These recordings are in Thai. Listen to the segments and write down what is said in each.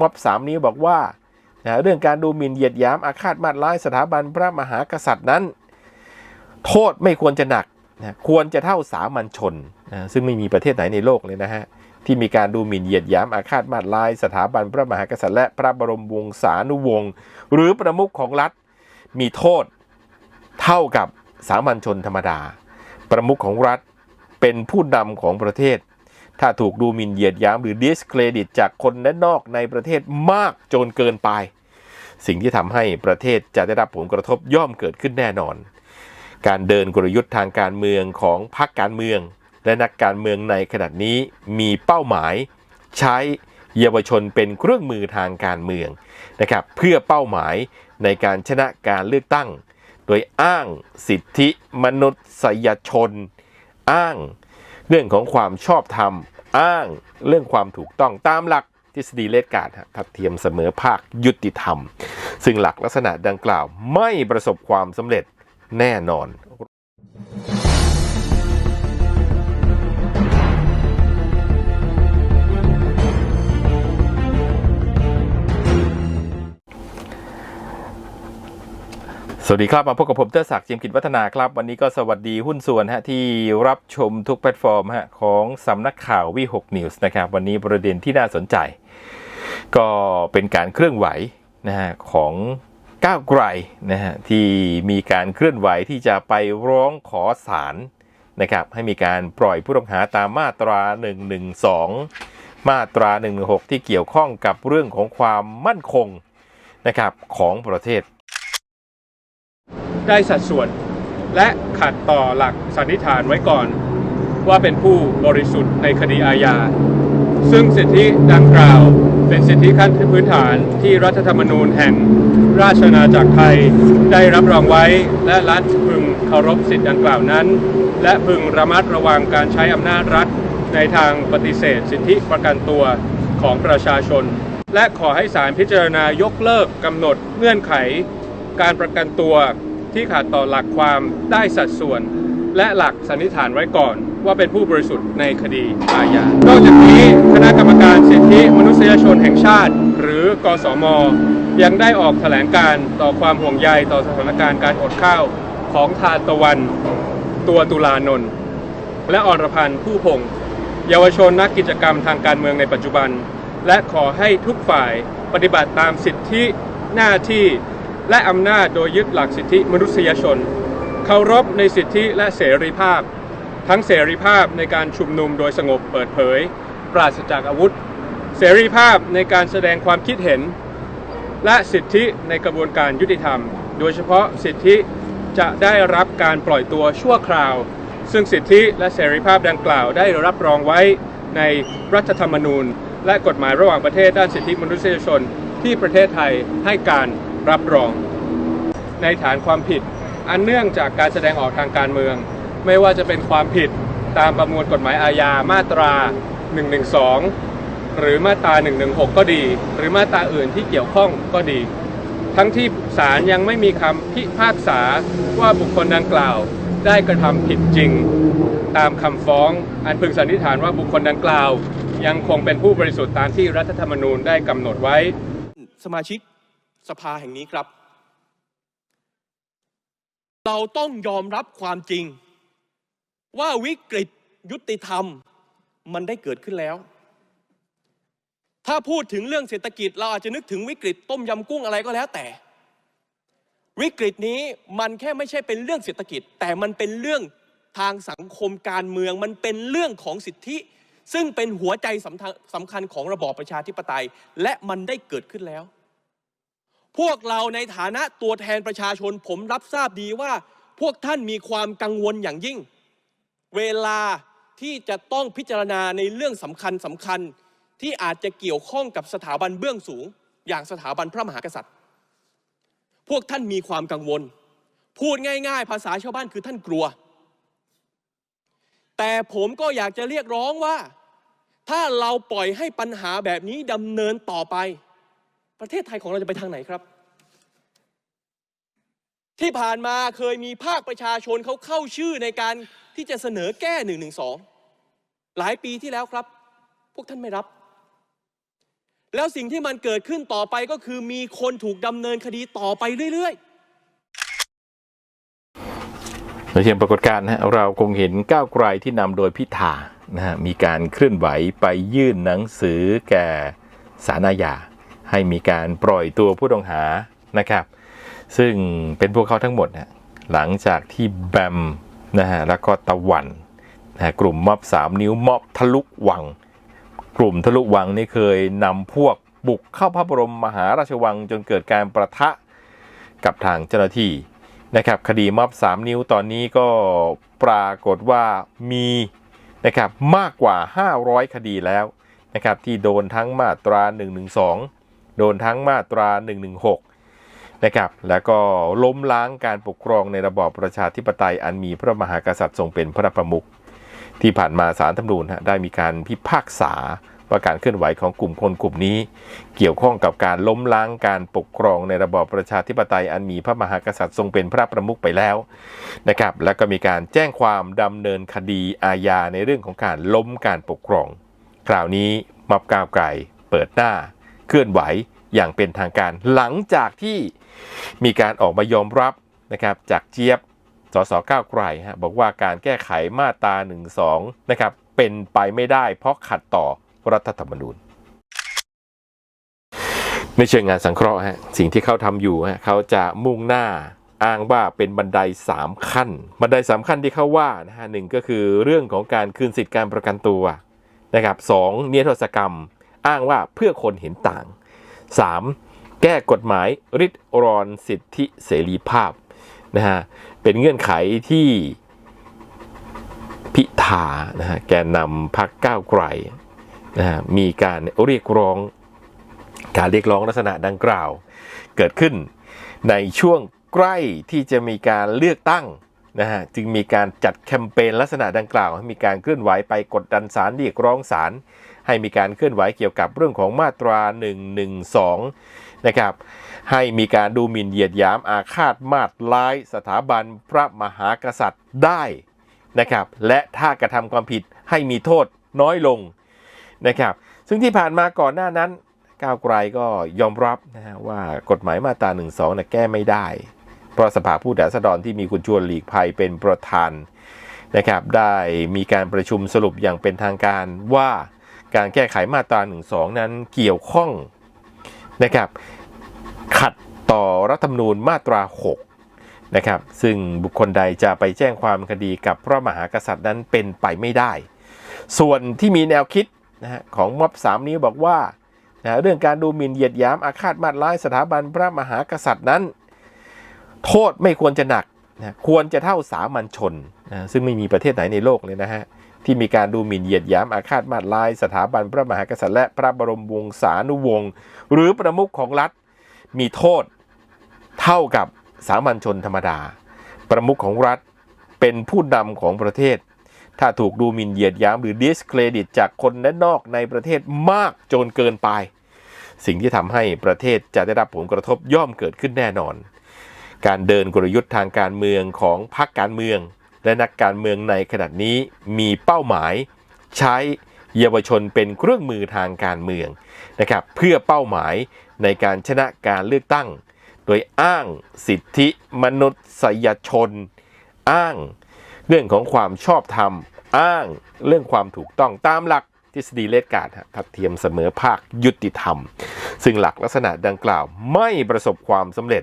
ม็อบสามนี้บอกว่านะเรื่องการดูหมิ่นเหยียดหยามอาฆาตมาตร้ายสถาบันพระมหากษัตริย์นั้น โทษไม่ควรจะหนักนะควรจะเท่าสามัญชนนะซึ่งไม่มีประเทศไหนในโลกเลยนะฮะที่มีการดูหมิ่นเหยียดหยามอาฆาตมาตร้ายสถาบันพระมหากษัตริย์และพระบรมวงศานุวงศ์หรือประมุขของรัฐมีโทษเท่ากับสามัญชนธรรมดา ประมุขของรัฐเป็นผู้นำของประเทศ ถ้าถูกดูหมิ่นเหยียดหยามหรือ discredit จากคนด้านนอกในประเทศมากจนเกินไป สิ่งที่ทำให้ประเทศจะได้รับผลกระทบย่อมเกิดขึ้นแน่นอน การเดินกลยุทธ์ทางการเมืองของพรรคการเมือง และนักการเมืองในขณะนี้มีเป้าหมาย ใช้เยาวชนเป็นเครื่องมือทางการเมืองนะครับเพื่อเป้าหมายในการชนะการเลือกตั้ง โดยอ้างสิทธิมนุษยชน อ้าง เรื่องของความชอบธรรม อ้างเรื่องความถูกต้องตามหลักทฤษฎีเลขการ์ดฮะทัดเทียมเสมอภาคยุติธรรม ซึ่งหลักลักษณะดังกล่าวไม่ประสบความสำเร็จแน่นอน สวัสดีครับ มาพบกับผมเตอร์ศักดิ์จียมกิจวัฒนาครับ วันนี้ก็สวัสดีหุ้นส่วนฮะที่รับชมทุกแพลตฟอร์มฮะของสำนักข่าววีหกนิวส์นะครับ วันนี้ประเด็นที่น่าสนใจ ก็เป็นการเคลื่อนไหวนะฮะของก้าวไกลนะฮะที่มีการเคลื่อนไหวที่จะไปร้องขอศาลนะครับให้มีการปล่อยผู้ต้องหาตามมาตรา 112 มาตรา 116 ที่เกี่ยวข้องกับเรื่องของความมั่นคงนะครับของประเทศ ได้สัดส่วน และขัดต่อหลักสันนิษฐานไว้ก่อน ว่าเป็นผู้บริสุทธิ์ในคดีอาญา ซึ่งสิทธิดังกล่าวเป็นสิทธิขั้นพื้นฐานที่รัฐธรรมนูญแห่งราชอาณาจักรไทยได้รับรองไว้และรัฐพึงเคารพสิทธิดังกล่าวนั้น และพึงระมัดระวังการใช้อำนาจรัฐในทางปฏิเสธสิทธิประกันตัวของประชาชน และขอให้ศาลพิจารณายกเลิกกำหนดเงื่อนไข การประกันตัว ที่ขาดต่อหลักความได้สัดส่วน และหลักสันนิษฐานไว้ก่อน ว่าเป็นผู้บริสุทธิ์ในคดีอาญานอกจากนี้คณะกรรมการสิทธิมนุษยชนแห่งชาติ หรือกสม ยังได้ออกแถลงการต่อความห่วงใยต่อสถานการณ์การอดข้าวของทานตะวัน ตัวตุลานนท์และอรพันธ์ผู้พงศ์เยาวชนนักกิจกรรมทางการเมืองในปัจจุบัน และขอให้ทุกฝ่ายปฏิบัติตามสิทธิหน้าที่ และอำนาจโดยยึดหลักสิทธิมนุษยชน เคารพในสิทธิและเสรีภาพ ทั้งเสรีภาพในการชุมนุมโดยสงบเปิดเผย ปราศจากอาวุธ เสรีภาพในการแสดงความคิดเห็น และสิทธิในกระบวนการยุติธรรม โดยเฉพาะสิทธิจะได้รับการปล่อยตัวชั่วคราว ซึ่งสิทธิและเสรีภาพดังกล่าวได้รับรองไว้ในรัฐธรรมนูญ และกฎหมายระหว่างประเทศด้านสิทธิมนุษยชนที่ประเทศไทยให้การ รับรอง ในฐานความผิด อันเนื่องจากการแสดงออกทางการเมือง ไม่ว่าจะเป็นความผิดตามประมวลกฎหมายอาญามาตรา 112 หรือมาตรา 116 ก็ดี หรือมาตราอื่นที่เกี่ยวข้องก็ดี ทั้งที่ศาลยังไม่มีคำพิพากษาว่าบุคคลดังกล่าวได้กระทำผิดจริง ตามคำฟ้อง อันพึงสันนิษฐานว่าบุคคลดังกล่าว ยังคงเป็นผู้บริสุทธิ์ตามที่รัฐธรรมนูญได้กำหนดไว้ สมาชิก สภาแห่งนี้ครับ เราต้องยอมรับความจริง ว่าวิกฤตยุติธรรมมันได้เกิดขึ้นแล้ว ถ้าพูดถึงเรื่องเศรษฐกิจ เราอาจจะนึกถึงวิกฤตต้มยำกุ้งอะไรก็แล้วแต่ วิกฤตนี้มันแค่ไม่ใช่เป็นเรื่องเศรษฐกิจ แต่มันเป็นเรื่องทางสังคมการเมือง มันเป็นเรื่องของสิทธิ ซึ่งเป็นหัวใจสำคัญสำคัญของระบอบประชาธิปไตย และมันได้เกิดขึ้นแล้ว พวกเราในฐานะตัวแทนประชาชนผมรับทราบดีว่าพวกท่านมีความกังวลอย่างยิ่ง เวลาที่จะต้องพิจารณาในเรื่องสำคัญสำคัญที่อาจจะเกี่ยวข้องกับสถาบันเบื้องสูง อย่างสถาบันพระมหากษัตริย์ พวกท่านมีความกังวล พูดง่ายๆ ภาษาชาวบ้านคือท่านกลัว แต่ผมก็อยากจะเรียกร้องว่า ถ้าเราปล่อยให้ปัญหาแบบนี้ดำเนินต่อไป ประเทศไทยของเราจะไปทางไหนครับ ที่ผ่านมาเคยมีภาคประชาชนเขาเข้าชื่อในการที่จะเสนอแก้หนึ่งหนึ่งสองหลายปีที่แล้วครับ พวกท่านไม่รับ แล้วสิ่งที่มันเกิดขึ้นต่อไปก็คือมีคนถูกดำเนินคดีต่อไปเรื่อยๆในเชิงปรากฏการณ์นะฮะเราคงเห็นก้าวไกลที่นำโดยพิธานะฮะมีการเคลื่อนไหวไปยื่นหนังสือแก่สารอาญา ให้มีการปล่อยตัวผู้ต้องหานะครับ ซึ่งเป็นพวกเขาทั้งหมดนะหลังจากที่แบมนะฮะแล้วก็ตะวันนะกลุ่มม็อบสามนิ้วม็อบทะลุวัง กลุ่มทะลุวังนี่เคยนำพวกบุกเข้าพระบรมมหาราชวังจนเกิดการประทะกับทางเจ้าหน้าที่นะครับคดีม็อบ3นิ้วตอนนี้ก็ปรากฏว่ามีนะครับมากกว่า 500 คดีแล้วนะครับที่โดนทั้งมาตรา 112 โดนทั้งมาตรา 116 นะครับ แล้วก็ล้มล้างการปกครองในระบอบประชาธิปไตยอันมีพระมหากษัตริย์ทรงเป็นพระประมุขที่ผ่านมาสารธรรมนูญได้มีการพิพากษาว่าการเคลื่อนไหวของกลุ่มคนกลุ่มนี้ เกี่ยวข้องกับการล้มล้างการปกครองในระบอบประชาธิปไตยอันมีพระมหากษัตริย์ทรงเป็นพระประมุขไปแล้วนะครับ แล้วก็มีการแจ้งความดำเนินคดีอาญาในเรื่องของการล้มการปกครอง คราวนี้ม็อบก้าวไกลเปิดหน้า เคลื่อนไหวอย่างเป็นทางการ หลังจากที่มีการออกมายอมรับนะครับจากเจี๊ยบสสก้าวไกลฮะบอกว่าการแก้ไขมาตรา1นึนะครับเป็นไปไม่ได้เพราะขัดต่อรัฐธรรมนูญในเชิงงานสังเคราะห์ฮะสิ่งที่เขาทำอยู่ฮะเขาจะมุ่งหน้าอ้างว่าเป็นบันไดสามขั้น บันไดสามขั้นที่เขาว่านะฮะหนึ่งก็คือเรื่องของการคืนสิทธิการประกันตัวนะครับสองเนียโทษกรรม อ้างว่าเพื่อคนเห็นต่างสามแก้กฎหมายริดรอนสิทธิเสรีภาพนะฮะเป็นเงื่อนไขที่พิธานะฮะแกนนำพักก้าวไกลนะฮะมีการเรียกร้อง การเรียกร้องลักษณะดังกล่าว เกิดขึ้นในช่วงใกล้ที่จะมีการเลือกตั้งนะฮะจึงมีการจัดแคมเปญลักษณะดังกล่าว ให้มีการเคลื่อนไหวไปกดดันศาลเรียกร้องศาล ให้มีการเคลื่อนไหวเกี่ยวกับเรื่องของมาตรา 112 นะครับ ให้มีการดูหมิ่นเหยียดหยามอาฆาตมาตร้ายสถาบันพระมหากษัตริย์ได้นะครับ และถ้ากระทำความผิดให้มีโทษน้อยลงนะครับ ซึ่งที่ผ่านมาก่อนหน้านั้นก้าวไกลก็ยอมรับนะฮะว่ากฎหมายมาตรา1นึนะแก้ไม่ได้ เพราะสภาผู้แทนราษฎรที่มีคุณชวนหลีกภัยเป็นประธานนะครับ ได้มีการประชุมสรุปอย่างเป็นทางการว่า การแก้ไขมาตรา1นึนั้นเกี่ยวข้องนะครับขัดต่อรัฐธรรมนูญมาตรา 6 นะครับ ซึ่งบุคคลใดจะไปแจ้งความคดีกับพระมหากษัตริย์นั้นเป็นไปไม่ได้ ส่วนที่มีแนวคิดนะฮะของม็อบสามนี้บอกว่านะเรื่องการดูหมิ่นเหยียดหยามอาฆาตมาตร้ายสถาบันพระมหากษัตริย์นั้น โทษไม่ควรจะหนักนะควรจะเท่าสามัญชนนะซึ่งไม่มีประเทศไหนในโลกเลยนะฮะ ที่มีการดูหมิ่นเหยียดหยามอาฆาตมาตร้าย สถาบันพระมหากษัตริย์และพระบรมวงศานุวงศ์หรือประมุขของรัฐมีโทษเท่ากับสามัญชนธรรมดา ประมุขของรัฐเป็นผู้นำของประเทศ ถ้าถูกดูหมิ่นเหยียดหยามหรือ discredit จากคนด้านนอกในประเทศมากจนเกินไป สิ่งที่ทำให้ประเทศจะได้รับผลกระทบย่อมเกิดขึ้นแน่นอน การเดินกลยุทธ์ทางการเมืองของพรรคการเมือง และนักการเมืองในขณะนี้มีเป้าหมาย ใช้เยาวชนเป็นเครื่องมือทางการเมืองนะครับเพื่อเป้าหมายในการชนะการเลือกตั้ง โดยอ้างสิทธิมนุษยชน อ้างเรื่องของความชอบธรรม อ้างเรื่องความถูกต้องตามหลักทฤษฎีเลดการ์ดทัดเทียมเสมอภาคยุติธรรม ซึ่งหลักลักษณะดังกล่าวไม่ประสบความสำเร็จ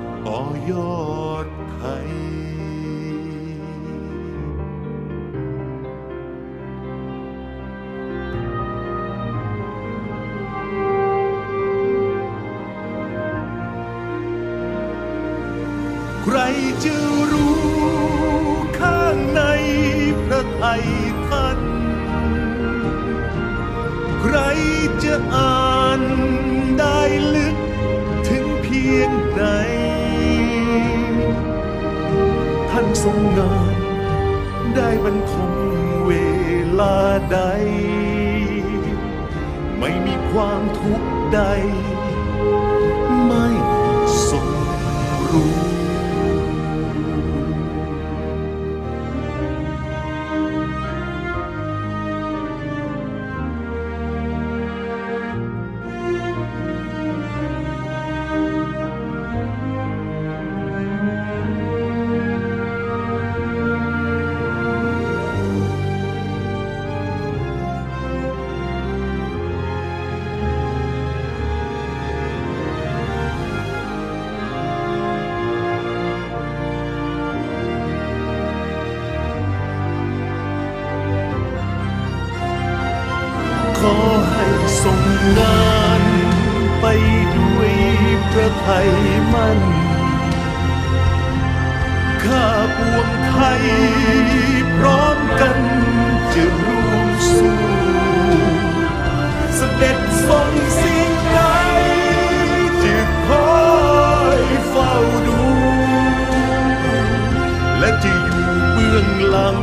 ต่อยอดไทยใครจะรู้ข้างในพระไทยท่าน ใครจะอ่านได้ลึกถึงเพียงไหน ท่านทรงงานได้บรรทมเวลาใด ไม่มีความทุกข์ใด ทรงงานไปด้วยพระไทยมั่น ข้าปวงไทยพร้อมกันจะร่วมสู้เสด็จทรงสิ่งใดจะคอยเฝ้าดู และจะอยู่เบื้องหลัง